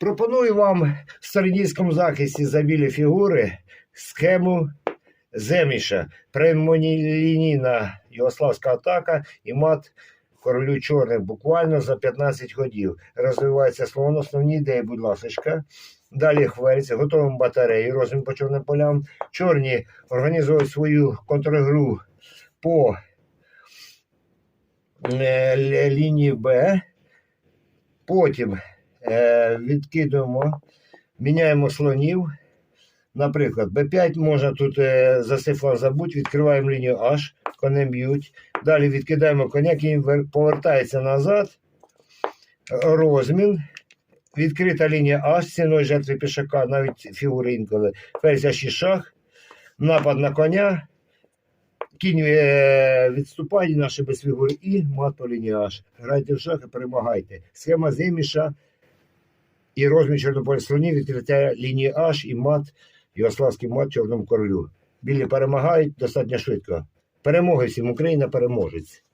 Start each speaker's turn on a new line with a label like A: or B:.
A: Пропоную вам в стародійському захисті за білі фігури схему Земіша. Прямолінійна югославська атака і мат королю чорних буквально за 15 ходів. Розвивається словно основні ідеї, будь ласка. Далі хвельці, готуємо батареї, розмін по чорним полям. Чорні організують свою контргру по е, лінії Б. Потім відкидуємо, міняємо слонів. Наприклад, Б5 можна тут е, за цей забути, відкриваємо лінію H, конем б'ють. Далі відкидаємо коня, кінь повертається назад. Розмін. Відкрита лінія H з ціною жертви пішака, навіть фігури інколи. Ферзь 6 шах. Напад на коня. Кінь е, відступає, наші без фігур і мат по лінії H. Грайте в шах і перемагайте. Схема Земіша і розмір чорнополя слонів, відкриття лінії Аж і мат, югославський мат чорному королю. Білі перемагають достатньо швидко. Перемоги всім, Україна переможець.